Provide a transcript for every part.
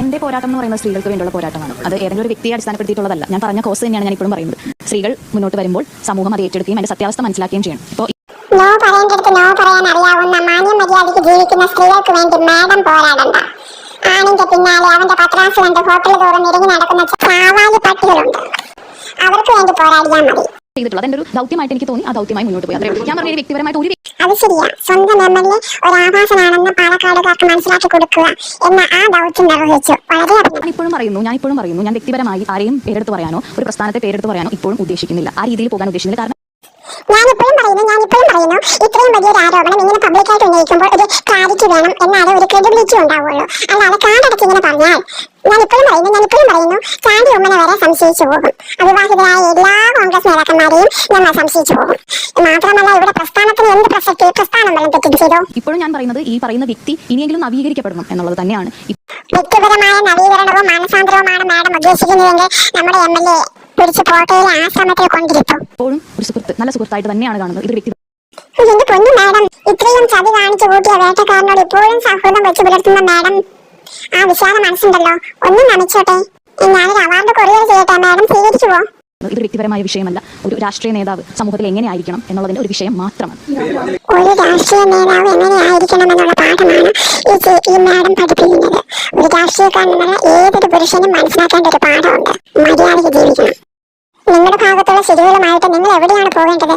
എന്റെ പോരാട്ടം എന്ന് പറയുന്നത് സ്ത്രീകൾക്ക് വേണ്ടിയുള്ള പോരാട്ടമാണ്. അത് ഏതെങ്കിലും ഒരു വ്യക്തിയെ അടിസ്ഥാനപ്പെടുത്തിയിട്ടുള്ളതല്ല. ഞാൻ പറഞ്ഞ കോഴ്സ് തന്നെയാണ് ഞാൻ ഇപ്പോഴും പറയുന്നത്. സ്ത്രീകൾ മുന്നോട്ട് വരുമ്പോൾ സമൂഹം അത് ഏറ്റെടുക്കുകയും അതിന്റെ സത്യാവസ്ഥ മനസ്സിലാക്കുകയും ചെയ്യണം. ഇപ്പോൾ നോ പറയേണ്ടടുത്ത് നോ പറയാൻ അറിയാവുന്ന മാന്യ മര്യാദയ്ക്ക് ജീവിക്കുന്ന സ്ത്രീകൾക്ക് വേണ്ടി മാഡം പോരാടണ്ട. ആണിന്റെ പിന്നാലെ അവന്റെ പത്രാസ് കണ്ട് ഹോട്ടൽ തോറും ഇറങ്ങി നടക്കുന്ന ചാവാലി പട്ടികളുണ്ട്. അവർക്ക് വേണ്ടി പോരാടിയാൽ മതി. ചെയ്തിട്ടുള്ളത് ഒരു ദൗത്യമായിട്ട് എനിക്ക് തോന്നി. ആ ദൗത്യമായി മുന്നോട്ട് പോയി. അത്രേ ഞാൻ പറഞ്ഞ ഒരു വ്യക്തിപരമായിട്ട് ഒരു അത് ശരിയാ. സ്വന്തം എം ഒരു ആഭാസനാണെന്ന് പാലക്കാടുകാർക്ക് മനസ്സിലാക്കി കൊടുക്കുക എന്ന ആ ദൗത്യം നിർവഹിച്ചു. വളരെ ഞാൻ ഇപ്പോഴും പറയുന്നു ഞാൻ ഇപ്പോഴും പറയുന്നു ഞാൻ വ്യക്തിപരമായി ആരെയും പേരെടുത്ത് പറയാനോ ഒരു പ്രസ്ഥാനത്തെ പേരെടുത്ത് പറയാനോ ഇപ്പോഴും ഉദ്ദേശിക്കുന്നില്ല. ആ രീതിയിൽ പോകാൻ ഉദ്ദേശിക്കുന്നില്ല. കാരണം ഞാനിപ്പോഴും പറയുന്നു ഞാനിപ്പോഴും പറയുന്നു ഇത്രയും വലിയൊരു ആരോപണം ഇങ്ങനെ പബ്ലിക്കായിട്ട് ഉന്നയിക്കുമ്പോൾ ഒരു ക്ലാരിറ്റി വേണം എന്നാലേ ഒരു ക്രെഡിബിലിറ്റി ഉണ്ടാവുള്ളൂ. അല്ലാതെ കാടടച്ച് ഇങ്ങനെ പറഞ്ഞാൽ ഞാനിപ്പോഴും പറയുന്നു ഞാനിപ്പോഴും പറയുന്നു ചാണ്ടി ഉമ്മനെ വരെ സംശയിച്ചു പോകും. അവിവാഹിതരായ എല്ലാ നേതാക്കന്മാരെയും സംശയിച്ചു പോകും മാത്രമല്ല ഇവിടെ പ്രസ്ഥാനത്തിന് എന്ത് പ്രസക്തി? പ്രസ്ഥാനം ചെയ്തോ? ഇപ്പോഴും ഞാൻ പറയുന്നത് ഈ പറയുന്ന വ്യക്തി ഇനിയെങ്കിലും നവീകരിക്കപ്പെടണം എന്നുള്ളത് തന്നെയാണ്. വ്യക്തിപരമായ നവീകരണവും മാനസാന്തരവുമാണ് മാഡം ഉദ്ദേശിക്കുന്നതെങ്കിൽ നമ്മുടെ എം എൽ എ പിടിച്ച് കോട്ടയിലെ ആശ്രമത്തിൽ കൊണ്ടിരിക്കും. ഇപ്പോഴും ഒരു സുഹൃത്ത് നല്ല സുഹൃത്തായിട്ട് തന്നെയാണ് കാണുന്നത്. ഇതൊരു വ്യക്തി എന്റെ പൊന്നു മാഡം ഇത്രയും ചതി കാണിച്ചു കൂട്ടിയ വേട്ടക്കാരനോട് ഇപ്പോഴും സൗഹൃദം വെച്ച് പുലർത്തുന്ന മാഡം ആ വിശാല മനസ്സുണ്ടല്ലോ. ഒന്നും നമിച്ചോട്ടെ. ഞാനൊരു അവാർഡ് കൊറിയർ ചെയ്യട്ടെ മാഡം? സ്വീകരിച്ചുവോ ഇതൊരു വ്യക്തിപരമായ വിഷയമല്ല. ഒരു രാഷ്ട്രീയ നേതാവ് സമൂഹത്തിൽ എങ്ങനെയായിരിക്കണം എന്നുള്ളതിന്റെ ഒരു വിഷയം മാത്രമാണ്. ഒരു രാഷ്ട്രീയ നേതാവ് എങ്ങനെയായിരിക്കണം എന്നുള്ള പാഠമാണ് ഈ മാഡം പഠിപ്പിക്കുന്നത്. ഒരു രാഷ്ട്രീയക്കാരൻ എന്നുള്ള ഏതൊരു പുരുഷനും മനസ്സിലാക്കേണ്ട ഒരു പാഠമുണ്ട്. മര്യാദയ്ക്ക് ജീവിക്കണം. നിങ്ങളുടെ ഭാഗത്തുള്ള ശരികളുമായിട്ട് നിങ്ങൾ എവിടെയാണ് പോകേണ്ടത്?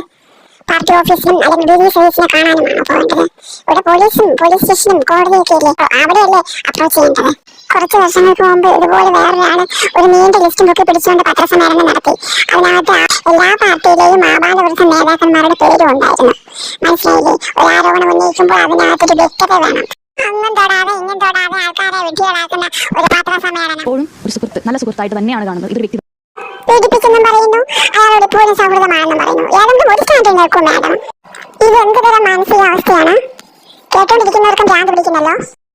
പാർട്ടി ഓഫീസിലും അല്ലെങ്കിൽ ഡി സർവീസിനെ കാണാനുമാണോ പോകേണ്ടത്? ഇവിടെ പോലീസും പോലീസ് സ്റ്റേഷനും കോടതിയൊക്കെ ഇല്ലേ? അവിടെയല്ലേ അപ്രോച്ച് ചെയ്യേണ്ടത്? കുറച്ച് വർഷങ്ങൾക്ക് മുമ്പ് ഇതുപോലെ വേറൊരാൾ ഒരു നീണ്ട ലിസ്റ്റ് ബുക്ക് പിടിച്ചുകൊണ്ട് പത്രസമ്മേളനം നടത്തി. അതിനകത്ത് എല്ലാ പാർട്ടിയിലെയും ആപാദവൃദ്ധ നേതാക്കന്മാരുടെ പേരും ഉണ്ടായിരുന്നു. മനസ്സിലായില്ലേ? ഒരു ആരോപണം ഉന്നയിക്കുമ്പോൾ അതിനകത്തൊരു വ്യക്തത വേണം. അങ്ങും തൊടാതെ ഇങ്ങും തൊടാതെ ആൾക്കാരെ വിഡ്ഢികളാക്കുന്ന ഒരു പത്രസമ്മേളനം ഒരു സുഹൃത്ത് നല്ല സുഹൃത്തായിട്ട് തന്നെയാണ് കാണുന്നത് ഇതൊരു വ്യക്തി. പീഡിപ്പിച്ചെന്നും പറയുന്നു. അയാളോട് ഇപ്പോഴും സൗഹൃദമാണെന്നും പറയുന്നു. ഏതെങ്കിലും ഒരു സ്റ്റാൻഡിൽ നിൽക്കും മാഡം. ഇത് എന്ത് തരം മാനസികാവസ്ഥയാണ്? കേട്ടോണ്ടിരിക്കുന്നവർക്കും ഭ്രാന്ത് പിടിക്കുന്നല്ലോ?